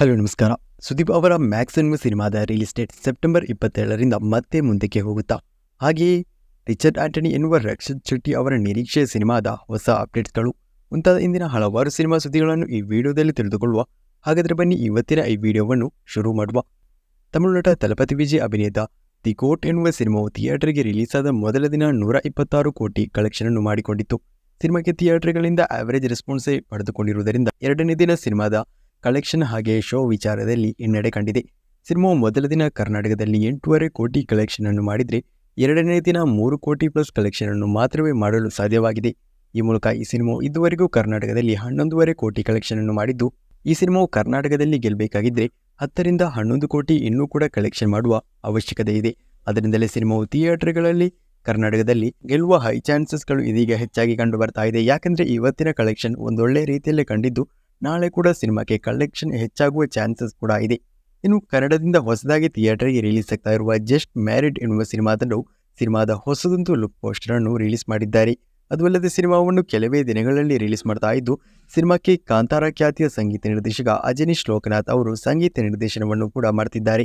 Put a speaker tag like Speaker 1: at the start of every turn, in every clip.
Speaker 1: Hello, ನಮಸ್ಕಾರ. ಸುದೀಪ್ ಅವರ Max ಎನ್ನುವ ಸಿನಿಮಾದ ರಿಲೀಸ್ ಡೇಟ್ ಸೆಪ್ಟೆಂಬರ್ ಇಪ್ಪತ್ತೇಳರಿಂದ ಮತ್ತೆ ಮುಂದಕ್ಕೆ ಹೋಗುತ್ತಾ? ಹಾಗೆಯೇ ರಿಚರ್ಡ್ ಆಂಟನಿ ಎನ್ನುವ ರಕ್ಷಿತ್ ಶೆಟ್ಟಿ ಅವರ ನಿರೀಕ್ಷೆಯ ಸಿನಿಮಾದ ಹೊಸ ಅಪ್ಡೇಟ್ಸ್ಗಳು. ಮುಂತಾದ ಇಂದಿನ ಹಲವಾರು ಸಿನಿಮಾ ಸುದ್ದಿಗಳನ್ನು ಈ ವಿಡಿಯೋದಲ್ಲಿ ತಿಳಿದುಕೊಳ್ಳುವ. ಹಾಗಾದರೆ ಬನ್ನಿ ಇವತ್ತಿನ ಈ ವಿಡಿಯೋವನ್ನು ಶುರು ಮಾಡುವ. ತಮಿಳು ನಟ ತಲಪತಿ ವಿಜಯ್ ಅಭಿನಯದ ದಿ ಕೋಟ್ ಎನ್ನುವ ಸಿನಿಮಾವು ಥಿಯೇಟರ್ಗೆ ರಿಲೀಸ್ ಆದ ಮೊದಲ ದಿನ ನೂರ ಇಪ್ಪತ್ತಾರು ಕೋಟಿ ಕಲೆಕ್ಷನ್ ಅನ್ನು ಮಾಡಿಕೊಂಡಿತ್ತು. ಸಿನಿಮಾಕ್ಕೆ ಥಿಯೇಟರ್ಗಳಿಂದ ಆವರೇಜ್ ರೆಸ್ಪಾನ್ಸೇ ಪಡೆದುಕೊಂಡಿರುವುದರಿಂದ ಎರಡನೇ ದಿನ ಸಿನಿಮಾದ ಕಲೆಕ್ಷನ್ ಹಾಗೆ ಶೋ ವಿಚಾರದಲ್ಲಿ ಹಿನ್ನಡೆ ಕಂಡಿದೆ. ಸಿನಿಮಾ ಮೊದಲ ದಿನ ಕರ್ನಾಟಕದಲ್ಲಿ ಎಂಟೂವರೆ ಕೋಟಿ ಕಲೆಕ್ಷನ್ ಅನ್ನು ಮಾಡಿದರೆ, ಎರಡನೇ ದಿನ ಮೂರು ಕೋಟಿ ಪ್ಲಸ್ ಕಲೆಕ್ಷನ್ ಅನ್ನು ಮಾತ್ರವೇ ಮಾಡಲು ಸಾಧ್ಯವಾಗಿದೆ. ಈ ಮೂಲಕ ಈ ಸಿನಿಮಾ ಇದುವರೆಗೂ ಕರ್ನಾಟಕದಲ್ಲಿ ಹನ್ನೊಂದೂವರೆ ಕೋಟಿ ಕಲೆಕ್ಷನ್ ಅನ್ನು ಮಾಡಿದ್ದು, ಈ ಸಿನಿಮಾವು ಕರ್ನಾಟಕದಲ್ಲಿ ಗೆಲ್ಲಬೇಕಾಗಿದ್ದರೆ ಹತ್ತರಿಂದ ಹನ್ನೊಂದು ಕೋಟಿ ಇನ್ನೂ ಕೂಡ ಕಲೆಕ್ಷನ್ ಮಾಡುವ ಅವಶ್ಯಕತೆ ಇದೆ. ಅದರಿಂದಲೇ ಸಿನಿಮಾವು ಥಿಯೇಟರ್ಗಳಲ್ಲಿ ಕರ್ನಾಟಕದಲ್ಲಿ ಗೆಲ್ಲುವ ಹೈ ಚಾನ್ಸಸ್ಗಳು ಇದೀಗ ಹೆಚ್ಚಾಗಿ ಕಂಡು ಬರ್ತಾ ಇದೆ. ಯಾಕೆಂದರೆ ಇವತ್ತಿನ ಕಲೆಕ್ಷನ್ ಒಂದೊಳ್ಳೆ ರೀತಿಯಲ್ಲೇ ಕಂಡಿದ್ದು ನಾಳೆ ಕೂಡ ಸಿನಿಮಾಕ್ಕೆ ಕಲೆಕ್ಷನ್ ಹೆಚ್ಚಾಗುವ ಚಾನ್ಸಸ್ ಕೂಡ ಇದೆ. ಇನ್ನು ಕನ್ನಡದಿಂದ ಹೊಸದಾಗಿ ಥಿಯೇಟರ್ಗೆ ರಿಲೀಸ್ ಆಗ್ತಾ ಇರುವ ಜಸ್ಟ್ ಮ್ಯಾರಿಡ್ ಎನ್ನುವ ಸಿನಿಮಾ ತಂಡವು ಸಿನಿಮಾದ ಹೊಸದೊಂದು ಲುಕ್ ಪೋಸ್ಟರ್ ಅನ್ನು ರಿಲೀಸ್ ಮಾಡಿದ್ದಾರೆ. ಅದು ಸಿನಿಮಾವನ್ನು ಕೆಲವೇ ದಿನಗಳಲ್ಲಿ ರಿಲೀಸ್ ಮಾಡ್ತಾ ಇದ್ದು, ಸಿನಿಮಾಕ್ಕೆ ಕಾಂತಾರ ಖ್ಯಾತಿಯ ಸಂಗೀತ ನಿರ್ದೇಶಕ ಅಜನೀಶ್ ಲೋಕನಾಥ್ ಅವರು ಸಂಗೀತ ನಿರ್ದೇಶನವನ್ನು ಕೂಡ ಮಾಡ್ತಿದ್ದಾರೆ.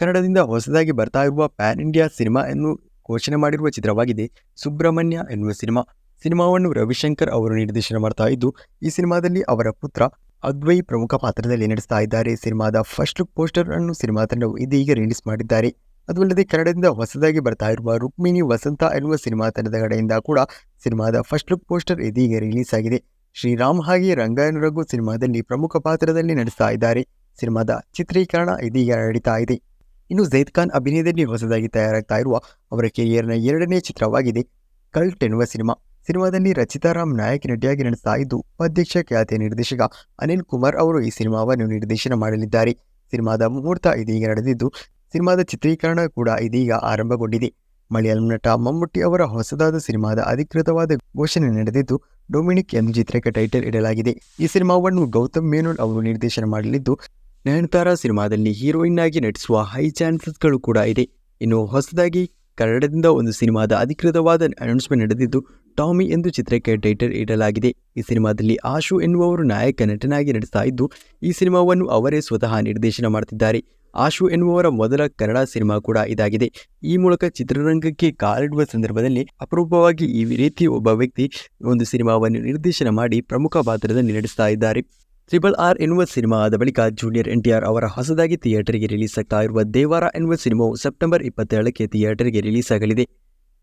Speaker 1: ಕನ್ನಡದಿಂದ ಹೊಸದಾಗಿ ಬರ್ತಾ ಇರುವ ಪ್ಯಾನ್ ಇಂಡಿಯಾ ಸಿನಿಮಾ ಅನ್ನು ಘೋಷಣೆ ಮಾಡಿರುವ ಚಿತ್ರವಾಗಿದೆ ಸುಬ್ರಹ್ಮಣ್ಯ ಎನ್ನುವ ಸಿನಿಮಾ. ಸಿನಿಮಾವನ್ನು ರವಿಶಂಕರ್ ಅವರು ನಿರ್ದೇಶನ ಮಾಡ್ತಾ ಇದ್ದು, ಈ ಸಿನಿಮಾದಲ್ಲಿ ಅವರ ಪುತ್ರ ಅದ್ವೈ ಪ್ರಮುಖ ಪಾತ್ರದಲ್ಲಿ ನಡೆಸ್ತಾ ಇದ್ದಾರೆ. ಸಿನಿಮಾದ ಫಸ್ಟ್ ಲುಕ್ ಪೋಸ್ಟರ್ ಅನ್ನು ಸಿನಿಮಾ ತಂಡವು ಇದೀಗ ರಿಲೀಸ್ ಮಾಡಿದ್ದಾರೆ. ಅದಲ್ಲದೆ ಕನ್ನಡದಿಂದ ಹೊಸದಾಗಿ ಬರ್ತಾ ಇರುವ ರುಕ್ಮಿಣಿ ವಸಂತ ಎನ್ನುವ ಸಿನಿಮಾ ತಂಡದ ಕಡೆಯಿಂದ ಕೂಡ ಸಿನಿಮಾದ ಫಸ್ಟ್ ಲುಕ್ ಪೋಸ್ಟರ್ ಇದೀಗ ರಿಲೀಸ್ ಆಗಿದೆ. ಶ್ರೀರಾಮ್ ಹಾಗೆ ರಂಗಾಯಣ ಸಿನಿಮಾದಲ್ಲಿ ಪ್ರಮುಖ ಪಾತ್ರದಲ್ಲಿ ನಡೆಸ್ತಾ ಇದ್ದಾರೆ. ಸಿನಿಮಾದ ಚಿತ್ರೀಕರಣ ಇದೀಗ ನಡೀತಾ ಇದೆ. ಇನ್ನು ಜೈದ್ ಖಾನ್ ಅಭಿನಯದಲ್ಲಿ ಹೊಸದಾಗಿ ತಯಾರಾಗ್ತಾ ಇರುವ ಅವರ ಕೆರಿಯರ್ನ ಎರಡನೇ ಚಿತ್ರವಾಗಿದೆ ಕಲ್ಟ್ ಎನ್ನುವ ಸಿನಿಮಾ. ಸಿನಿಮಾದಲ್ಲಿ ರಚಿತಾ ರಾಮ್ ನಾಯಕ್ ನಟಿಯಾಗಿ ನಡೆಸ್ತಾ ಇದ್ದು ಉಪಾಧ್ಯಕ್ಷ ಖ್ಯಾತಿಯ ನಿರ್ದೇಶಕ ಅನಿಲ್ ಕುಮಾರ್ ಅವರು ಈ ಸಿನಿಮಾವನ್ನು ನಿರ್ದೇಶನ ಮಾಡಲಿದ್ದಾರೆ. ಸಿನಿಮಾದ ಮುಹೂರ್ತ ಇದೀಗ ನಡೆದಿದ್ದು, ಸಿನಿಮಾದ ಚಿತ್ರೀಕರಣ ಕೂಡ ಇದೀಗ ಆರಂಭಗೊಂಡಿದೆ. ಮಲಯಾಳಂ ನಟ ಮಮ್ಮುಟ್ಟಿ ಅವರ ಹೊಸದಾದ ಸಿನಿಮಾದ ಅಧಿಕೃತವಾದ ಘೋಷಣೆ ನಡೆದಿದ್ದು, ಡೊಮಿನಿಕ್ ಎಂದು ಚಿತ್ರಕ್ಕೆ ಟೈಟಲ್ ಇಡಲಾಗಿದೆ. ಈ ಸಿನಿಮಾವನ್ನು ಗೌತಮ್ ಮೇನೋನ್ ಅವರು ನಿರ್ದೇಶನ ಮಾಡಲಿದ್ದು, ನಯನತಾರಾ ಸಿನಿಮಾದಲ್ಲಿ ಹೀರೋಯಿನ್ ಆಗಿ ನಟಿಸುವ ಹೈ ಚಾನ್ಸಸ್ಗಳು ಕೂಡ ಇದೆ. ಇನ್ನು ಹೊಸದಾಗಿ ಕನ್ನಡದಿಂದ ಒಂದು ಸಿನಿಮಾದ ಅಧಿಕೃತವಾದ ಅನೌನ್ಸ್ಮೆಂಟ್ ನಡೆದಿದ್ದು, ಟಾಮಿ ಎಂದು ಚಿತ್ರಕ್ಕೆ ಟೈಟಲ್ ಇಡಲಾಗಿದೆ. ಈ ಸಿನಿಮಾದಲ್ಲಿ ಆಶು ಎನ್ನುವವರು ನಾಯಕ, ನಟನಾಗಿ ನಡೆಸ್ತಾ ಇದ್ದು, ಈ ಸಿನಿಮಾವನ್ನು ಅವರೇ ಸ್ವತಃ ನಿರ್ದೇಶನ ಮಾಡ್ತಿದ್ದಾರೆ ಆಶು ಎನ್ನುವವರ ಮೊದಲ ಕನ್ನಡ ಸಿನಿಮಾ ಕೂಡ ಇದಾಗಿದೆ. ಈ ಮೂಲಕ ಚಿತ್ರರಂಗಕ್ಕೆ ಕಾಲಿಡುವ ಸಂದರ್ಭದಲ್ಲಿ ಅಪರೂಪವಾಗಿ ಈ ರೀತಿ ಒಬ್ಬ ವ್ಯಕ್ತಿ ಒಂದು ಸಿನಿಮಾವನ್ನು ನಿರ್ದೇಶನ ಮಾಡಿ ಪ್ರಮುಖ ಪಾತ್ರದಲ್ಲಿ ನಡೆಸ್ತಾ ಇದ್ದಾರೆ. ಟ್ರಿಬಲ್ ಆರ್ ಎನ್ನುವ ಸಿನಿಮಾ ಆದ ಬಳಿಕ ಜೂನಿಯರ್ ಎನ್ ಟಿ ಆರ್ ಅವರ ಹೊಸದಾಗಿ ಥಿಯೇಟರ್ಗೆ ರಿಲೀಸ್ ಆಗ್ತಾ ಇರುವ ದೇವಾರ ಎನ್ನುವ ಸಿನಿಮಾವು ಸೆಪ್ಟೆಂಬರ್ ಇಪ್ಪತ್ತೇಳಕ್ಕೆ ಥಿಯೇಟರ್ಗೆ ರಿಲೀಸ್ ಆಗಲಿದೆ.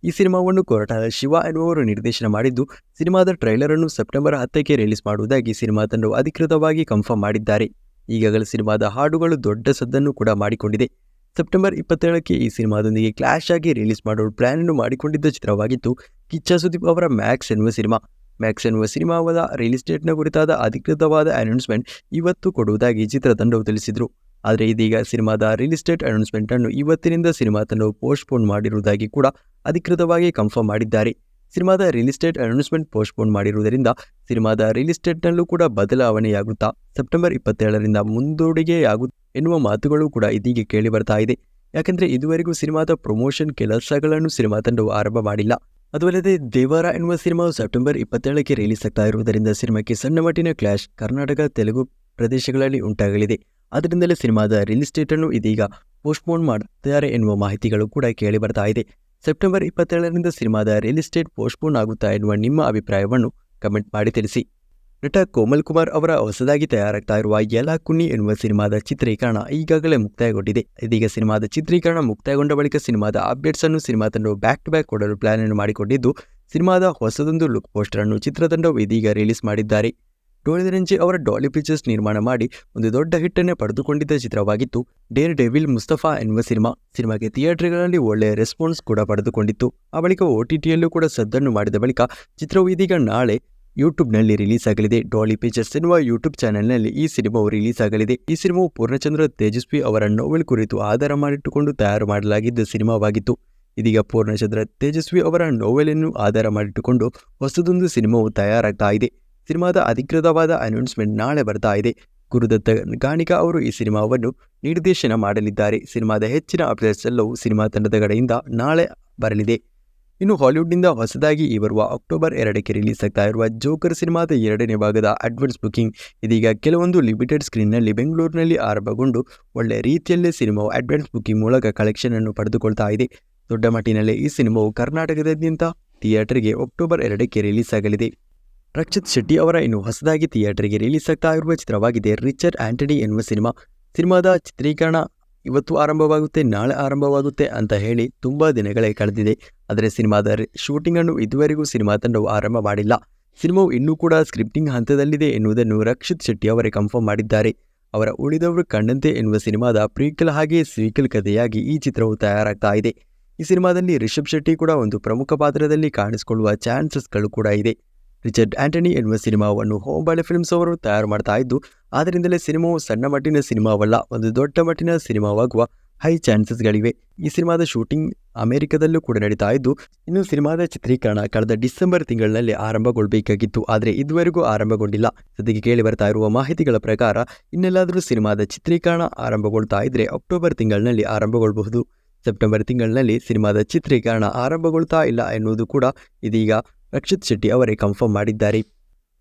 Speaker 1: ಈ ಸಿನಿಮಾವನ್ನು ಕೊರಟಾದ ಶಿವ ಎನ್ನುವರು ನಿರ್ದೇಶನ ಮಾಡಿದ್ದು, ಸಿನಿಮಾದ ಟ್ರೈಲರ್ ಅನ್ನು ಸೆಪ್ಟೆಂಬರ್ ಹತ್ತಕ್ಕೆ ರಿಲೀಸ್ ಮಾಡುವುದಾಗಿ ಸಿನಿಮಾ ತಂಡವು ಅಧಿಕೃತವಾಗಿ ಕನ್ಫರ್ಮ್ ಮಾಡಿದ್ದಾರೆ. ಈಗಾಗಲೇ ಸಿನಿಮಾದ ಹಾಡುಗಳು ದೊಡ್ಡ ಸದ್ದನ್ನು ಕೂಡ ಮಾಡಿಕೊಂಡಿದೆ. ಸೆಪ್ಟೆಂಬರ್ ಇಪ್ಪತ್ತೇಳಕ್ಕೆ ಈ ಸಿನಿಮಾದೊಂದಿಗೆ ಕ್ಲಾಶ್ ಆಗಿ ರಿಲೀಸ್ ಮಾಡುವ ಪ್ಲಾನ್ ಅನ್ನು ಮಾಡಿಕೊಂಡಿದ್ದ ಚಿತ್ರವಾಗಿತ್ತು ಕಿಚ್ಚ ಸುದೀಪ್ ಅವರ ಮ್ಯಾಕ್ಸ್ ಎನ್ನುವ ಸಿನಿಮಾ. ಮ್ಯಾಕ್ಸ್ ಎನ್ನುವ ಸಿನಿಮಾದ ರಿಯಲ್ ಎಸ್ಟೇಟ್ನ ಕುರಿತಾದ ಅಧಿಕೃತವಾದ ಅನೌನ್ಸ್ಮೆಂಟ್ ಇವತ್ತು ಕೊಡುವುದಾಗಿ ಚಿತ್ರತಂಡವು ತಿಳಿಸಿದರು. ಆದರೆ ಇದೀಗ ಸಿನಿಮಾದ ರಿಯಲ್ ಎಸ್ಟೇಟ್ ಅನೌನ್ಸ್ಮೆಂಟ್ ಅನ್ನು ಇವತ್ತಿನಿಂದ ಸಿನಿಮಾ ತಂಡವು ಪೋಸ್ಟ್ಪೋನ್ ಮಾಡಿರುವುದಾಗಿ ಕೂಡ ಅಧಿಕೃತವಾಗಿ ಕನ್ಫರ್ಮ್ ಮಾಡಿದ್ದಾರೆ. ಸಿನಿಮಾದ ರಿಯಲ್ ಎಸ್ಟೇಟ್ ಅನೌನ್ಸ್ಮೆಂಟ್ ಪೋಸ್ಟ್ಪೋನ್ ಮಾಡಿರುವುದರಿಂದ ಸಿನಿಮಾದ ರಿಯಲ್ ಎಸ್ಟೇಟ್ನಲ್ಲೂ ಕೂಡ ಬದಲಾವಣೆಯಾಗುತ್ತಾ ಸೆಪ್ಟೆಂಬರ್ ಇಪ್ಪತ್ತೇಳರಿಂದ ಮುಂದೂಡಿಗೆಯಾಗು ಎನ್ನುವ ಮಾತುಗಳು ಕೂಡ ಇದೀಗ ಕೇಳಿ ಬರ್ತಾ ಇದೆ. ಯಾಕೆಂದರೆ ಇದುವರೆಗೂ ಸಿನಿಮಾದ ಪ್ರಮೋಷನ್ ಕೆಲಸಗಳನ್ನು ಸಿನಿಮಾ ತಂಡವು ಆರಂಭ ಮಾಡಿಲ್ಲ. ದೇವಾರ ದೇವರ ಎನ್ನುವ ಸಿನಿಮಾವು ಸೆಪ್ಟೆಂಬರ್ ಇಪ್ಪತ್ತೇಳಕ್ಕೆ ರಿಲೀಸ್ ಆಗ್ತಾ ಇರುವುದರಿಂದ ಸಿನಿಮಾಕ್ಕೆ ಸಣ್ಣ ಮಟ್ಟಿನ ಕ್ಲಾಶ್ ಕರ್ನಾಟಕ, ತೆಲುಗು ಪ್ರದೇಶಗಳಲ್ಲಿ ಉಂಟಾಗಲಿದೆ. ಅದರಿಂದಲೇ ಸಿನಿಮಾದ ರಿಲೀಸ್ ಅನ್ನು ಇದೀಗ ಪೋಸ್ಟ್ಪೋನ್ ಮಾಡುತ್ತಿದ್ದಾರೆ ಎನ್ನುವ ಮಾಹಿತಿಗಳು ಕೂಡ ಕೇಳಿ ಬರ್ತಾ ಇದೆ. ಸೆಪ್ಟೆಂಬರ್ ಇಪ್ಪತ್ತೇಳರಿಂದ ಸಿನಿಮಾದ ರಿಲೀಸ್ ಡೇಟ್ ಪೋಸ್ಟ್ಪೋನ್ ಆಗುತ್ತಾ ಎನ್ನುವ ನಿಮ್ಮ ಅಭಿಪ್ರಾಯವನ್ನು ಕಮೆಂಟ್ ಮಾಡಿ ತಿಳಿಸಿ. ನಟ ಕೋಮಲ್ ಕುಮಾರ್ ಅವರ ಹೊಸದಾಗಿ ತಯಾರಾಗ್ತಾ ಇರುವ ಯಲಾ ಕುನ್ನಿ ಎನ್ನುವ ಸಿನಿಮಾದ ಚಿತ್ರೀಕರಣ ಈಗಾಗಲೇ ಮುಕ್ತಾಯಗೊಂಡಿದೆ. ಇದೀಗ ಸಿನಿಮಾದ ಚಿತ್ರೀಕರಣ ಮುಕ್ತಾಯಗೊಂಡ ಬಳಿಕ ಸಿನಿಮಾದ ಅಪ್ಡೇಟ್ಸ್ ಅನ್ನು ಸಿನಿಮಾ ತಂಡವು ಬ್ಯಾಕ್ ಟು ಬ್ಯಾಕ್ ಕೊಡಲು ಪ್ಲಾನ್ ಅನ್ನು ಮಾಡಿಕೊಂಡಿದ್ದು, ಸಿನಿಮಾದ ಹೊಸದೊಂದು ಲುಕ್ ಪೋಸ್ಟರ್ ಅನ್ನು ಚಿತ್ರತಂಡವು ಇದೀಗ ರಿಲೀಸ್ ಮಾಡಿದ್ದಾರೆ. ಡೋಳಿದರಂಜಿ ಅವರ ಡಾಲಿ ಪಿಕ್ಚರ್ಸ್ ನಿರ್ಮಾಣ ಮಾಡಿ ಒಂದು ದೊಡ್ಡ ಹಿಟ್ಟನ್ನೇ ಪಡೆದುಕೊಂಡಿದ್ದ ಚಿತ್ರವಾಗಿತ್ತು. ಡೇರ್ ಡೆವಿಲ್ ಮುಸ್ತಫಾ ಎನ್ನುವ ಸಿನಿಮಾ ಸಿನಿಮಾಗೆ ಥಿಯೇಟರ್ಗಳಲ್ಲಿ ಒಳ್ಳೆಯ ರೆಸ್ಪಾನ್ಸ್ ಕೂಡ ಪಡೆದುಕೊಂಡಿತ್ತು. ಆ ಬಳಿಕ ಒ ಕೂಡ ಸದ್ದನ್ನು ಮಾಡಿದ ಬಳಿಕ ಚಿತ್ರವು ಇದೀಗ ನಾಳೆ ಯೂಟ್ಯೂಬ್ನಲ್ಲಿ ರಿಲೀಸ್ ಆಗಲಿದೆ ಡಾಲಿ ಪಿಕ್ಚರ್ಸ್ ಎನ್ನುವ ಯೂಟ್ಯೂಬ್ ಚಾನೆಲ್ನಲ್ಲಿ ಈ ಸಿನಿಮಾವು ರಿಲೀಸ್ ಆಗಲಿದೆ ಈ ಸಿನಿಮಾವು ಪೂರ್ಣಚಂದ್ರ ತೇಜಸ್ವಿ ಅವರ ನೋವೆಲ್ ಕುರಿತು ಆಧಾರ ಮಾಡಿಟ್ಟುಕೊಂಡು ತಯಾರು ಮಾಡಲಾಗಿದ್ದ ಸಿನಿಮಾವಾಗಿತ್ತು. ಇದೀಗ ಪೂರ್ಣಚಂದ್ರ ತೇಜಸ್ವಿ ಅವರ ನೋವೆಲನ್ನು ಆಧಾರ ಮಾಡಿಟ್ಟುಕೊಂಡು ಹೊಸದೊಂದು ಸಿನಿಮಾವು ತಯಾರಾಗ್ತಾ ಇದೆ. ಸಿನಿಮಾದ ಅಧಿಕೃತವಾದ ಅನೌನ್ಸ್ಮೆಂಟ್ ನಾಳೆ ಬರ್ತಾ ಇದೆ. ಗುರುದತ್ತ ಗಾಣಿಕಾ ಅವರು ಈ ಸಿನಿಮಾವನ್ನು ನಿರ್ದೇಶನ ಮಾಡಲಿದ್ದಾರೆ. ಸಿನಿಮಾದ ಹೆಚ್ಚಿನ ಅಪ್ಡೇಟ್ಸ್ ಎಲ್ಲವೂ ಸಿನಿಮಾ ತಂಡದ ಕಡೆಯಿಂದ ನಾಳೆ ಬರಲಿದೆ. ಇನ್ನು ಹಾಲಿವುಡ್ನಿಂದ ಹೊಸದಾಗಿ ಈ ಬರುವ ಅಕ್ಟೋಬರ್ ಎರಡಕ್ಕೆ ರಿಲೀಸ್ ಆಗ್ತಾ ಇರುವ ಜೋಕರ್ ಸಿನಿಮಾದ ಎರಡನೇ ಭಾಗದ ಅಡ್ವಾನ್ಸ್ ಬುಕಿಂಗ್. ಇದೀಗ ಕೆಲವೊಂದು ಲಿಮಿಟೆಡ್ ಸ್ಕ್ರೀನ್ನಲ್ಲಿ ಬೆಂಗಳೂರಿನಲ್ಲಿ ಆರಂಭಗೊಂಡು ಒಳ್ಳೆ ರೀತಿಯಲ್ಲೇ ಸಿನಿಮಾವು ಅಡ್ವಾನ್ಸ್ ಬುಕಿಂಗ್ ಮೂಲಕ ಕಲೆಕ್ಷನ್ ಅನ್ನು ಪಡೆದುಕೊಳ್ತಾ ಇದೆ. ದೊಡ್ಡ ಮಟ್ಟಿನಲ್ಲಿ ಈ ಸಿನಿಮಾವು ಕರ್ನಾಟಕದಾದ್ಯಂತ ಥಿಯೇಟರ್ಗೆ ಅಕ್ಟೋಬರ್ ಎರಡಕ್ಕೆ ರಿಲೀಸ್ ಆಗಲಿದೆ. ರಕ್ಷಿತ್ ಶೆಟ್ಟಿ ಅವರ ಇನ್ನು ಹೊಸದಾಗಿ ಥಿಯೇಟರ್ಗೆ ರಿಲೀಸ್ ಆಗ್ತಾ ಇರುವ ಚಿತ್ರವಾಗಿದೆ ರಿಚರ್ಡ್ ಆಂಟನಿ ಎನ್ನುವ ಸಿನಿಮಾ. ಸಿನಿಮಾದ ಚಿತ್ರೀಕರಣ ಇವತ್ತು ಆರಂಭವಾಗುತ್ತೆ, ನಾಳೆ ಆರಂಭವಾಗುತ್ತೆ ಅಂತ ಹೇಳಿ ತುಂಬ ದಿನಗಳೇ ಕಳೆದಿದೆ. ಆದರೆ ಸಿನಿಮಾದ ಶೂಟಿಂಗ್ ಅನ್ನು ಇದುವರೆಗೂ ಸಿನಿಮಾ ತಂಡವು ಆರಂಭ ಮಾಡಿಲ್ಲ. ಸಿನಿಮಾವು ಇನ್ನೂ ಕೂಡ ಸ್ಕ್ರಿಪ್ಟಿಂಗ್ ಹಂತದಲ್ಲಿದೆ ಎನ್ನುವುದನ್ನು ರಕ್ಷಿತ್ ಶೆಟ್ಟಿ ಅವರೇ ಕನ್ಫರ್ಮ್ ಮಾಡಿದ್ದಾರೆ. ಅವರ ಉಳಿದವರು ಕಂಡಂತೆ ಎನ್ನುವ ಸಿನಿಮಾದ ಪ್ರೀಕಲ್ ಹಾಗೆ ಸ್ವೀಕಲ್ ಕಥೆಯಾಗಿ ಈ ಚಿತ್ರವು ತಯಾರಾಗ್ತಾ ಇದೆ. ಈ ಸಿನಿಮಾದಲ್ಲಿ ರಿಷಬ್ ಶೆಟ್ಟಿ ಕೂಡ ಒಂದು ಪ್ರಮುಖ ಪಾತ್ರದಲ್ಲಿ ಕಾಣಿಸಿಕೊಳ್ಳುವ ಚಾನ್ಸಸ್ಗಳು ಕೂಡ ಇದೆ. ರಿಚರ್ಡ್ ಆಂಟನಿ ಎನ್ನುವ ಸಿನಿಮಾವನ್ನು ಹೋಂಬಳೆ ಫಿಲ್ಮ್ಸ್ ಅವರು ತಯಾರು ಮಾಡ್ತಾ ಇದ್ದು, ಆದ್ದರಿಂದಲೇ ಸಿನಿಮಾವು ಸಣ್ಣ ಮಟ್ಟಿನ ಸಿನಿಮಾವಲ್ಲ, ಒಂದು ದೊಡ್ಡ ಮಟ್ಟಿನ ಸಿನಿಮಾವಾಗುವ ಹೈ ಚಾನ್ಸಸ್ಗಳಿವೆ. ಈ ಸಿನಿಮಾದ ಶೂಟಿಂಗ್ ಅಮೆರಿಕದಲ್ಲೂ ಕೂಡ ನಡೀತಾ ಇದ್ದು, ಇನ್ನು ಸಿನಿಮಾದ ಚಿತ್ರೀಕರಣ ಕಳೆದ ಡಿಸೆಂಬರ್ ತಿಂಗಳಿನಲ್ಲಿ ಆರಂಭಗೊಳ್ಳಬೇಕಾಗಿತ್ತು ಆದರೆ ಇದುವರೆಗೂ ಆರಂಭಗೊಂಡಿಲ್ಲ. ಸದ್ಯಕ್ಕೆ ಕೇಳಿ ಬರ್ತಾ ಇರುವ ಮಾಹಿತಿಗಳ ಪ್ರಕಾರ, ಇನ್ನೆಲ್ಲಾದರೂ ಸಿನಿಮಾದ ಚಿತ್ರೀಕರಣ ಆರಂಭಗೊಳ್ತಾ ಇದ್ದರೆ ಅಕ್ಟೋಬರ್ ತಿಂಗಳಿನಲ್ಲಿ ಆರಂಭಗೊಳ್ಳಬಹುದು ಸೆಪ್ಟೆಂಬರ್ ತಿಂಗಳಿನಲ್ಲಿ ಸಿನಿಮಾದ ಚಿತ್ರೀಕರಣ ಆರಂಭಗೊಳ್ತಾ ಇಲ್ಲ ಎನ್ನುವುದು ಕೂಡ ಇದೀಗ ರಕ್ಷಿತ್ ಶೆಟ್ಟಿ ಅವರೇ ಕನ್ಫರ್ಮ್ ಮಾಡಿದ್ದಾರೆ.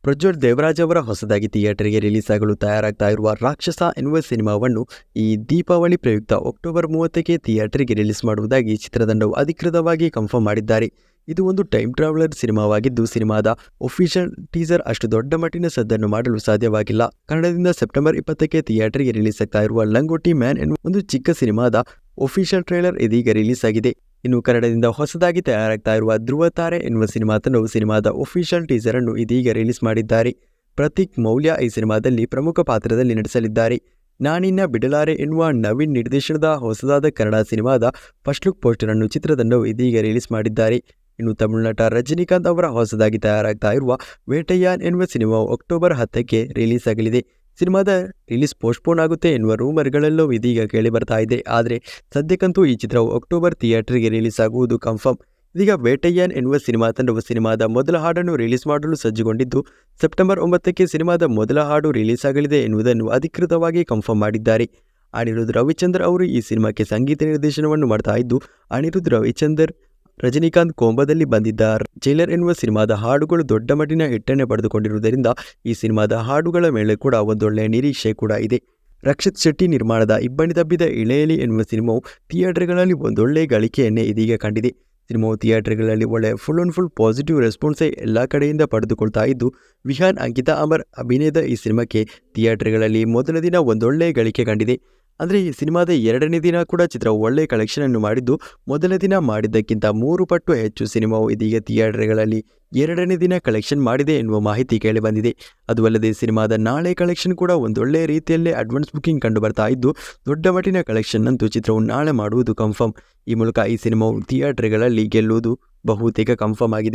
Speaker 1: ಪ್ರಜ್ವಲ್ ದೇವರಾಜ್ ಅವರ ಹೊಸದಾಗಿ ಥಿಯೇಟರ್ಗೆ ರಿಲೀಸ್ ಆಗಲು ತಯಾರಾಗ್ತಾ ಇರುವ ರಾಕ್ಷಸ ಎನ್ನುವ ಸಿನಿಮಾವನ್ನು ಈ ದೀಪಾವಳಿ ಪ್ರಯುಕ್ತ ಅಕ್ಟೋಬರ್ ಮೂವತ್ತಕ್ಕೆ ಥಿಯೇಟರ್ಗೆ ರಿಲೀಸ್ ಮಾಡುವುದಾಗಿ ಚಿತ್ರತಂಡವು ಅಧಿಕೃತವಾಗಿ ಕನ್ಫರ್ಮ್ ಮಾಡಿದ್ದಾರೆ. ಇದು ಒಂದು ಟೈಮ್ ಟ್ರಾವೆಲರ್ ಸಿನಿಮಾವಾಗಿದ್ದು, ಸಿನಿಮಾದ ಒಫಿಷಿಯಲ್ ಟೀಸರ್ ಅಷ್ಟು ದೊಡ್ಡ ಮಟ್ಟಿನ ಸದ್ದನ್ನು ಮಾಡಲು ಸಾಧ್ಯವಾಗಿಲ್ಲ. ಕನ್ನಡದಿಂದ ಸೆಪ್ಟೆಂಬರ್ ಇಪ್ಪತ್ತಕ್ಕೆ ಥಿಯೇಟರ್ಗೆ ರಿಲೀಸ್ ಆಗ್ತಾ ಇರುವ ಲಂಗೋಟಿ ಮ್ಯಾನ್ ಎನ್ನುವ ಒಂದು ಚಿಕ್ಕ ಸಿನಿಮಾದ ಒಫಿಷಿಯಲ್ ಟ್ರೇಲರ್ ಇದೀಗ ರಿಲೀಸ್ ಆಗಿದೆ. ಇನ್ನು ಕನ್ನಡದಿಂದ ಹೊಸದಾಗಿ ತಯಾರಾಗ್ತಾ ಇರುವ ಧ್ರುವ ತಾರೆ ಎನ್ನುವ ಸಿನಿಮಾ ಸಿನಿಮಾದ ಒಫಿಷಿಯಲ್ ಟೀಸರ್ ಅನ್ನು ಇದೀಗ ರಿಲೀಸ್ ಮಾಡಿದ್ದಾರೆ. ಪ್ರತೀಕ್ ಮೌಲ್ಯ ಈ ಸಿನಿಮಾದಲ್ಲಿ ಪ್ರಮುಖ ಪಾತ್ರದಲ್ಲಿ ನಟಿಸಲಿದ್ದಾರೆ. ನಾನಿನ್ನ ಬಿಡಲಾರೆ ಎನ್ನುವ ನವೀನ್ ನಿರ್ದೇಶನದ ಹೊಸದಾದ ಕನ್ನಡ ಸಿನಿಮಾದ ಫಸ್ಟ್ ಲುಕ್ ಪೋಸ್ಟರ್ ಅನ್ನು ಚಿತ್ರತಂಡವು ಇದೀಗ ರಿಲೀಸ್ ಮಾಡಿದ್ದಾರೆ. ಇನ್ನು ತಮಿಳುನಟ ರಜನಿಕಾಂತ್ ಅವರ ಹೊಸದಾಗಿ ತಯಾರಾಗ್ತಾ ಇರುವ ವೇಟಯ್ಯಾನ್ ಎನ್ನುವ ಸಿನಿಮಾವು ಅಕ್ಟೋಬರ್ ಹತ್ತಕ್ಕೆ ರಿಲೀಸ್ ಆಗಲಿದೆ. ಸಿನಿಮಾದ ರಿಲೀಸ್ ಪೋಸ್ಟ್ಪೋನ್ ಆಗುತ್ತೆ ಎನ್ನುವ ರೂಮರ್ಗಳೆಲ್ಲವೂ ಇದೀಗ ಕೇಳಿ ಬರ್ತಾ ಇದೆ. ಆದರೆ ಸದ್ಯಕ್ಕಂತೂ ಈ ಚಿತ್ರವು ಅಕ್ಟೋಬರ್ ಥಿಯೇಟರ್ಗೆ ರಿಲೀಸ್ ಆಗುವುದು ಕನ್ಫರ್ಮ್. ಇದೀಗ ಬೇಟಯ್ಯನ್ ಎನ್ನುವ ಸಿನಿಮಾ ತಂಡವು ಸಿನಿಮಾದ ಮೊದಲ ಹಾಡನ್ನು ರಿಲೀಸ್ ಮಾಡಲು ಸಜ್ಜುಗೊಂಡಿದ್ದು, ಸೆಪ್ಟೆಂಬರ್ ಒಂಬತ್ತಕ್ಕೆ ಸಿನಿಮಾದ ಮೊದಲ ಹಾಡು ರಿಲೀಸ್ ಆಗಲಿದೆ ಎನ್ನುವುದನ್ನು ಅಧಿಕೃತವಾಗಿ ಕನ್ಫರ್ಮ್ ಮಾಡಿದ್ದಾರೆ. ಅನಿರುದ್ಧ ರವಿಚಂದ್ರ ಅವರು ಈ ಸಿನಿಮಾಕ್ಕೆ ಸಂಗೀತ ನಿರ್ದೇಶನವನ್ನು ಮಾಡ್ತಾ ಇದ್ದು, ಅನಿರುದ್ಧ ರವಿಚಂದರ್ ರಜನಿಕಾಂತ್ ಕೋಂಬದಲ್ಲಿ ಬಂದಿದ್ದ ಜೈಲರ್ ಎನ್ನುವ ಸಿನಿಮಾದ ಹಾಡುಗಳು ದೊಡ್ಡ ಮಟ್ಟಿನ ಹಿಟ್ಟನ್ನೇ ಪಡೆದುಕೊಂಡಿರುವುದರಿಂದ ಈ ಸಿನಿಮಾದ ಹಾಡುಗಳ ಮೇಲೆ ಕೂಡ ಒಂದೊಳ್ಳೆಯ ನಿರೀಕ್ಷೆ ಕೂಡ ಇದೆ. ರಕ್ಷಿತ್ ಶೆಟ್ಟಿ ನಿರ್ಮಾಣದ ಇಬ್ಬನಿ ತಬ್ಬಿದ ಇಳೆಯಲಿ ಎನ್ನುವ ಸಿನಿಮಾವು ಥಿಯೇಟರ್ಗಳಲ್ಲಿ ಒಂದೊಳ್ಳೆ ಗಳಿಕೆಯನ್ನೇ ಇದೀಗ ಕಂಡಿದೆ. ಸಿನಿಮಾವು ಥಿಯೇಟರ್ಗಳಲ್ಲಿ ಒಳ್ಳೆ ಫುಲ್ ಆನ್ ಫುಲ್ ಪಾಸಿಟಿವ್ ರೆಸ್ಪಾನ್ಸೇ ಎಲ್ಲ ಕಡೆಯಿಂದ ಪಡೆದುಕೊಳ್ತಾ ಇದ್ದು, ವಿಹಾನ್ ಅಂಕಿತಾ ಅಮರ್ ಅಭಿನಯದ ಈ ಸಿನಿಮಾಕ್ಕೆ ಥಿಯೇಟರ್ಗಳಲ್ಲಿ ಮೊದಲ ದಿನ ಒಂದೊಳ್ಳೆ ಗಳಿಕೆ ಕಂಡಿದೆ. ಅಂದರೆ ಈ ಸಿನಿಮಾದ ಎರಡನೇ ದಿನ ಕೂಡ ಚಿತ್ರ ಕಲೆಕ್ಷನ್ ಅನ್ನು ಮಾಡಿದ್ದು, ಮೊದಲ ದಿನ ಮಾಡಿದ್ದಕ್ಕಿಂತ ಮೂರು ಪಟ್ಟು ಹೆಚ್ಚು ಸಿನಿಮಾವು ಇದೀಗ ಥಿಯೇಟರ್ಗಳಲ್ಲಿ ಎರಡನೇ ದಿನ ಕಲೆಕ್ಷನ್ ಮಾಡಿದೆ ಎನ್ನುವ ಮಾಹಿತಿ ಕೇಳಿಬಂದಿದೆ ಅದು ಅಲ್ಲದೆ ಸಿನಿಮಾದ ನಾಳೆ ಕಲೆಕ್ಷನ್ ಕೂಡ ಒಂದೊಳ್ಳೆ ರೀತಿಯಲ್ಲೇ ಅಡ್ವಾನ್ಸ್ ಬುಕಿಂಗ್ ಕಂಡು ಬರ್ತಾ ಇದ್ದು, ದೊಡ್ಡ ಮಟ್ಟಿನ ಕಲೆಕ್ಷನ್ ಅಂತೂ ಚಿತ್ರವು ನಾಳೆ ಮಾಡುವುದು ಕನ್ಫರ್ಮ್ ಈ ಮೂಲಕ ಈ ಸಿನಿಮಾವು ಥಿಯೇಟರ್ಗಳಲ್ಲಿ ಗೆಲ್ಲುವುದು ಬಹುತೇಕ ಕನ್ಫರ್ಮ್ ಆಗಿದೆ.